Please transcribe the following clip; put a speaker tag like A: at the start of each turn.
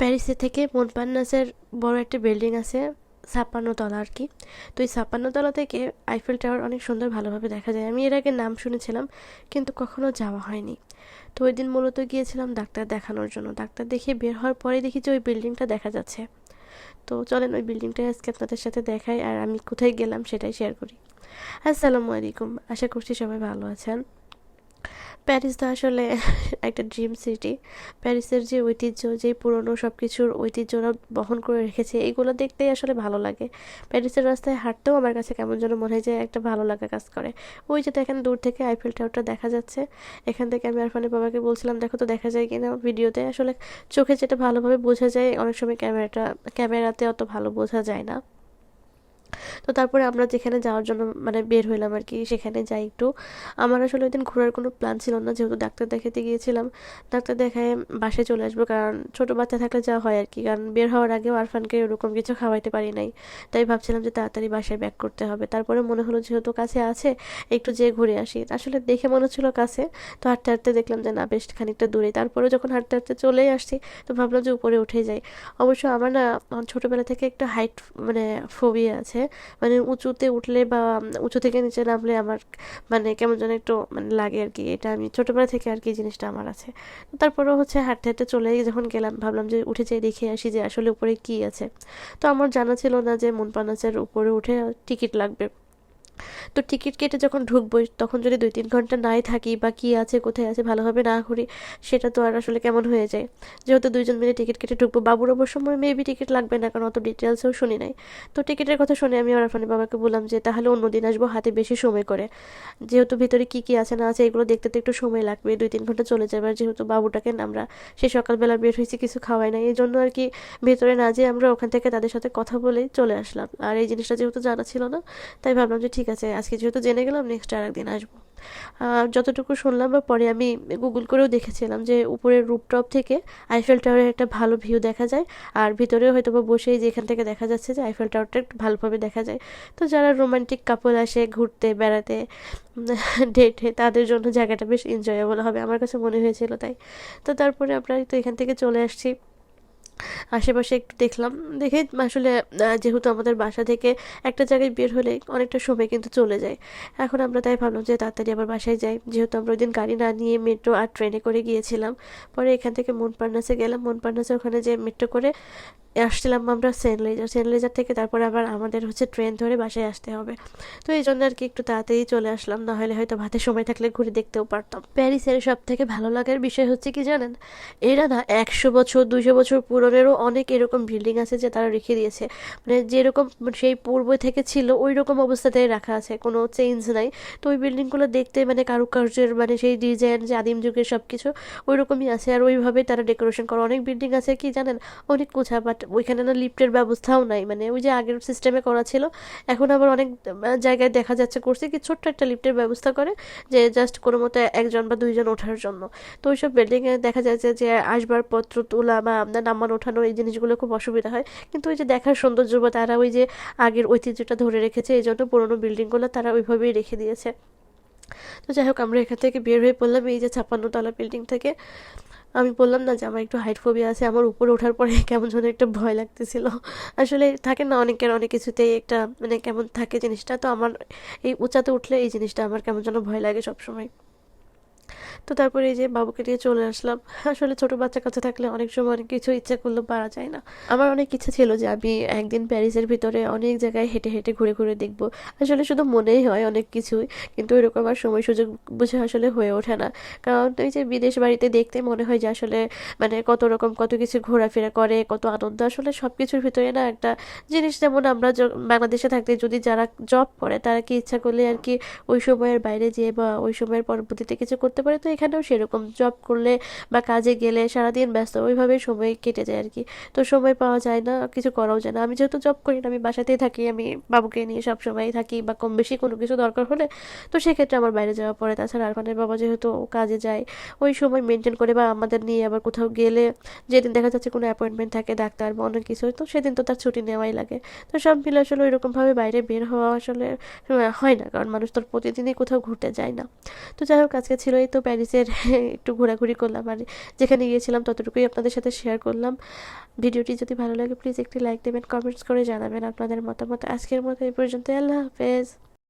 A: প্যারিসে থেকে মনপান্নাসের বড় একটা বিল্ডিং আছে ছাপ্পান্ন তলা আর কি। তো এই ছাপ্পান্ন তলা থেকে আইফেল টাওয়ার অনেক সুন্দর ভালোভাবে দেখা যায়। আমি এর আগে নাম শুনেছিলাম, কিন্তু কখনো যাওয়া হয়নি। তো ওই দিন মূলত গিয়েছিলাম ডাক্তার দেখানোর জন্য। ডাক্তার দেখিয়ে বের হওয়ার পরে দেখি যে ওই বিল্ডিংটা দেখা যাচ্ছে। তো চলেন ওই বিল্ডিংটা আজকে আপনাদের সাথে দেখাই আর আমি কোথায় গেলাম সেটাই শেয়ার করি। আসসালামু আলাইকুম। আশা করছি সবাই ভালো আছেন। প্যারিস তো আসলে একটা ড্রিম সিটি প্যারিসের যে ঐতিহ্য, যে পুরনো সব কিছুর ঐতিহ্যরা বহন করে রেখেছে এইগুলো দেখতেই আসলে ভালো লাগে। প্যারিসের রাস্তায় হাঁটতেও আমার কাছে কেমন যেন মনে হয় যে একটা ভালো লাগা কাজ করে। ওই যে দেখেন দূর থেকে আইফেল টাওয়ারটা দেখা যাচ্ছে। এখান থেকে আমি আরফানের বাবাকে বলছিলাম, দেখো তো দেখা যায় কিনা? ভিডিওতে আসলে চোখে যেটা ভালোভাবে বোঝা যায়, অনেক সময় ক্যামেরাটা, ক্যামেরাতে অত ভালো বোঝা যায় না। তো তারপরে আমরা যেখানে যাওয়ার জন্য মানে বের হইলাম আর কি, সেখানে যাই একটু। আমার আসলে ওই দিন ঘোরার কোনো প্ল্যান ছিল না, যেহেতু ডাক্তার দেখাতে গিয়েছিলাম। ডাক্তার দেখায় বাসায় চলে আসব, কারণ ছোটো বাচ্চা থাকলে যাওয়া হয় আর কি, কারণ বের হওয়ার আগেও আরফানকে ওরকম কিছু খাওয়াইতে পারি নাই। তাই ভাবছিলাম যে তাড়াতাড়ি বাসায় ব্যাক করতে হবে। তারপরে মনে হলো যেহেতু কাছে আছে, একটু যেয়ে ঘুরে আসি। আসলে দেখে মনে হচ্ছিল কাছে, তো হাঁটতে হাঁটতে দেখলাম যে না, বেশ খানিকটা দূরে। তারপরে যখন হাঁটতে হাঁটতে চলেই আসছি, তো ভাবলাম যে উপরে উঠে যাই। অবশ্য আমার না, ছোটোবেলা থেকে একটা হাইট মানে ফোবিয়া আছে। মানে উঁচুতে উঠলে বা উঁচু থেকে নিচে নামলে আমার মানে কেমন যেন একটু মানে লাগে আর কি। এটা আমি ছোটোবেলা থেকে আর কি জিনিসটা আমার আছে। তারপরেও হচ্ছে হাঁটতে হাঁটতে চলে যখন গেলাম, ভাবলাম যে উঠে যাই দেখে আসি যে আসলে উপরে কি আছে। তো আমার জানা ছিল না যে মনপানাচের উপরে উঠে টিকিট লাগবে। তো টিকিট কেটে যখন ঢুকবো, তখন যদি দুই তিন ঘণ্টা নাই থাকি বা কী আছে, কোথায় আছে ভালোভাবে না ঘুরি সেটা তো আর আসলে কেমন হয়ে যায়। যেহেতু দুইজন মিলে টিকিট কেটে ঢুকবো, বাবুর অবশ্য সময় মেবি টিকিট লাগবে না, কারণ অত ডিটেলসেও শুনি নাই। তো টিকিটের কথা শুনে আমি আমার আরফানি বাবাকে বললাম যে, তাহলে অন্য দিন আসব, হাতে বেশি সময় করে। যেহেতু ভিতরে কী কী আছে না আছে, এগুলো দেখতে তো একটু সময় লাগবে, দুই তিন ঘণ্টা চলে যাবে। আর যেহেতু বাবুটাকে আমরা সে সকালবেলা বের হয়েছি, কিছু খাওয়াই না এই জন্য আর কি ভেতরে না যেয়ে আমরা ওখান থেকে তাদের সাথে কথা বলেই চলে আসলাম। আর এই জিনিসটা যেহেতু জানা ছিল না, তাই ভাবলাম যে ঠিক আছে আজকে যেহেতু জেনে গেলাম নেক্সট আর একদিন আসব যতটুকু শুনলাম বা পরে আমি গুগল করেও দেখেছিলাম যে উপরের রুপটপ থেকে আইফেল টাওয়ারের একটা ভালো ভিউ দেখা যায়, আর ভিতরে হয়তো বা বসেই যেখান থেকে দেখা যাচ্ছে যে আইফেল টাওয়ারটা একটু ভালোভাবে দেখা যায়। তো যারা রোমান্টিক কাপল আসে ঘুরতে, বেড়াতে ডেটে তাদের জন্য জায়গাটা বেশ এনজয়েবল হবে, আমার কাছে মনে হয়েছিল তাই। তো তারপরে আমরা তো এখান থেকে চলে আসছি। আশেপাশে একটু দেখলাম। দেখে আসলে যেহেতু আমাদের বাসা থেকে একটা জায়গায় বের হলে অনেকটা সময় কিন্তু চলে যায়। এখন আমরা তাই ভাবলাম যে তাড়াতাড়ি আবার বাসায় যাই। যেহেতু আমরা ওই দিন গাড়ি না নিয়ে মেট্রো আর ট্রেনে করে গিয়েছিলাম। পরে এখান থেকে মনপান্নাসে গেলাম। মনপান্নাসে ওখানে যে মেট্রো করে আসছিলাম আমরা সেন্ট লেজার। সেন্ট লেজার থেকে তারপর আবার আমাদের হচ্ছে ট্রেন ধরে বাসায় আসতে হবে। তো এই জন্য আর কি একটু তাড়াতাড়ি চলে আসলাম, না হলে হয়তো ভাতে সময় থাকলে ঘুরে দেখতেও পারতাম। প্যারিসের সব থেকে ভালো লাগার বিষয় হচ্ছে কি জানেন? এরা না একশো বছর, দুইশো বছর পুরনেরও অনেক এরকম বিল্ডিং আছে যে তারা রেখে দিয়েছে। মানে যেরকম সেই পূর্ব থেকে ছিল ওই রকম অবস্থাতেই রাখা আছে, কোনো চেঞ্জ নাই। তো ওই বিল্ডিংগুলো দেখতে মানে কারুকার্যের মানে সেই ডিজাইন যে আদিম যুগের সব কিছু ওই রকমই আছে। আর ওইভাবেই তারা ডেকোরেশন করে। অনেক বিল্ডিং আছে কি জানেন? অনেক কোছা বাট ওইখানে না লিফটের ব্যবস্থাও নাই। মানে ওই যে আগের সিস্টেমে করা ছিল, এখন আবার অনেক জায়গায় দেখা যাচ্ছে করছে কি ছোট্ট একটা লিফটের ব্যবস্থা করে যে জাস্ট কোনো মতো একজন বা দুইজন ওঠার জন্য। তো ওইসব বিল্ডিংয়ে দেখা যাচ্ছে যে আসবাবপত্র তোলা বা আপনার নামান ওঠানো এই জিনিসগুলো খুব অসুবিধা হয়। কিন্তু ওই যে দেখার সৌন্দর্য বা তারা ওই যে আগের ঐতিহ্যটা ধরে রেখেছে, এই জন্য পুরোনো বিল্ডিংগুলো তারা ওইভাবেই রেখে দিয়েছে। তো যাই হোক, আমরা এখান থেকে বের হয়ে পড়লাম এই যে ছাপ্পান্ন তলা বিল্ডিং থেকে। আমি বললাম, না যে আমার একটু হাইট ফোবিয়া আছে। আমার উপরে ওঠার পরে কেমন যেন একটা ভয় লাগতেছিল। আসলে থাকে না, অনেকের অনেক কিছুতেই একটা মানে কেমন থাকে জিনিসটা। তো আমার এই উঁচাতে উঠলে এই জিনিসটা আমার কেমন যেন ভয় লাগে সবসময়। তো তারপরে এই যে বাবুকে নিয়ে চলে আসলাম। আসলে ছোট বাচ্চা কাছে থাকলে অনেক সময় অনেক কিছু ইচ্ছা করলেও পারা যায় না। আমার অনেক ইচ্ছা ছিল যে আমি একদিন প্যারিসের ভিতরে অনেক জায়গায় হেঁটে হেঁটে ঘুরে ঘুরে দেখব। আসলে শুধু মনেই হয় অনেক কিছুই, কিন্তু এরকম আর সময় সুযোগ বুঝে আসলে হয়ে ওঠে না। কারণ ওই যে বিদেশ বাড়িতে দেখতে মনে হয় যে আসলে মানে কত রকম কত কিছু ঘোরাফেরা করে, কত আনন্দ। আসলে সব কিছুর ভিতরে না একটা জিনিস যেমন আমরা বাংলাদেশে থাকতে যদি যারা জব করে, তারা কি ইচ্ছা করলে আর কি ওই সময়ের বাইরে যেয়ে বা ওই সময়ের পরবর্তীতে কিছু করতে পারে? তো এখানেও সেরকম জব করলে বা কাজে গেলে সারাদিন ব্যস্ত, ওইভাবে সময় কেটে যায় আর কি তো সময় পাওয়া যায় না, কিছু করাও যায় না। আমি যেহেতু জব করি না, আমি বাসাতেই থাকি, আমি বাবুকে নিয়ে সব সময় থাকি বা কম বেশি কোনো কিছু দরকার হলে, তো সেক্ষেত্রে আমার বাইরে যাওয়া পড়ে। তাছাড়া আরফানের বাবা যেহেতু কাজে যায়, ওই সময় মেনটেন করে বা আমাদের নিয়ে আবার কোথাও গেলে যেদিন দেখা যাচ্ছে কোনো অ্যাপয়েন্টমেন্ট থাকে, ডাক্তার বা অনেক কিছু, তো সেদিন তো তার ছুটি নেওয়াই লাগে। তো সব মিলে আসলে ওইরকমভাবে বাইরে বের হওয়া আসলে, হয় না। কারণ মানুষ তোর প্রতিদিনই কোথাও ঘুরতে যায় না। তো যাই হোক, আজকে ছিল এই তো প্যারিস। প্যারিসের একটু ঘোরাঘুরি করলাম আর যেখানে গিয়েছিলাম ততটুকুই আপনাদের সাথে শেয়ার করলাম। ভিডিওটি যদি ভালো লাগে প্লিজ একটি লাইক দেবেন কমেন্টস করে জানাবেন আপনাদের মতামত। আজকের মতো এই পর্যন্ত আল্লাহ হাফেজ।